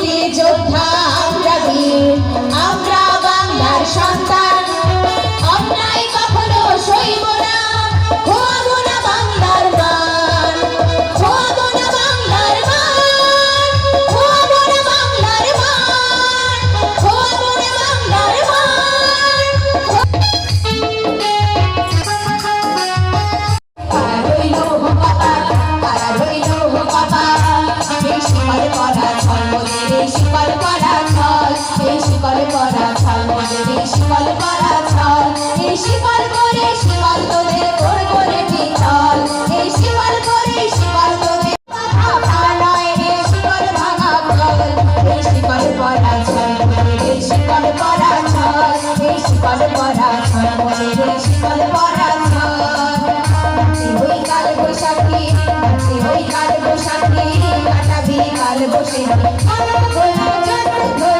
মুক্তি যোদ্ধা? কাল বসে